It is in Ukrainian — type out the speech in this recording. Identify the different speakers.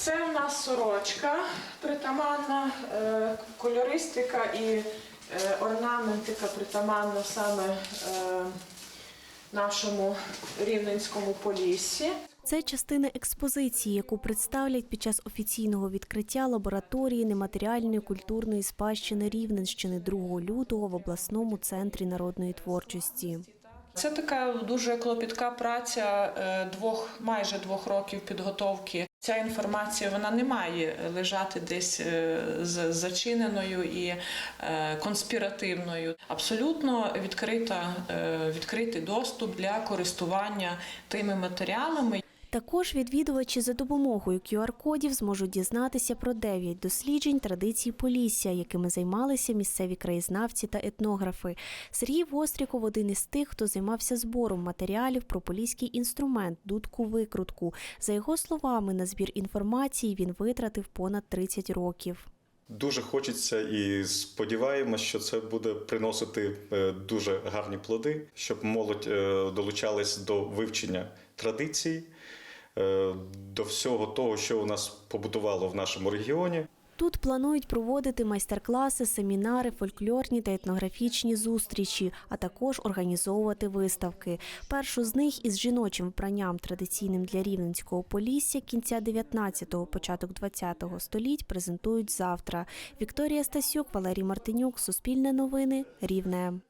Speaker 1: Це в нас сорочка притаманна, е, кольористика і е, орнаментика притаманна саме е, нашому рівненському поліссі.
Speaker 2: Це частина експозиції, яку представлять під час офіційного відкриття лабораторії нематеріальної культурної спадщини Рівненщини 2 лютого в обласному центрі народної творчості.
Speaker 1: Це така дуже клопітка праця двох майже двох років підготовки. Ця інформація вона не має лежати десь е, з- зачиненою і е, конспіративною. Абсолютно відкрита, е, відкритий доступ для користування тими матеріалами.
Speaker 2: Також відвідувачі за допомогою QR-кодів зможуть дізнатися про дев'ять досліджень традицій Полісся, якими займалися місцеві краєзнавці та етнографи. Сергій Востріков один із тих, хто займався збором матеріалів про поліський інструмент дудку викрутку. За його словами, на збір інформації він витратив понад 30 років.
Speaker 3: Дуже хочеться і сподіваємося, що це буде приносити е, дуже гарні плоди, щоб молодь е, долучалась до вивчення традицій, до всього того, що у нас побудувало в нашому регіоні.
Speaker 2: Тут планують проводити майстер-класи, семінари, фольклорні та етнографічні зустрічі, а також організовувати виставки. Першу з них із жіночим вбранням, традиційним для рівненського полісся кінця 19-го, початок 20-го століть презентують завтра. Вікторія Стасюк, Валерій Мартинюк, Суспільне новини, Рівне.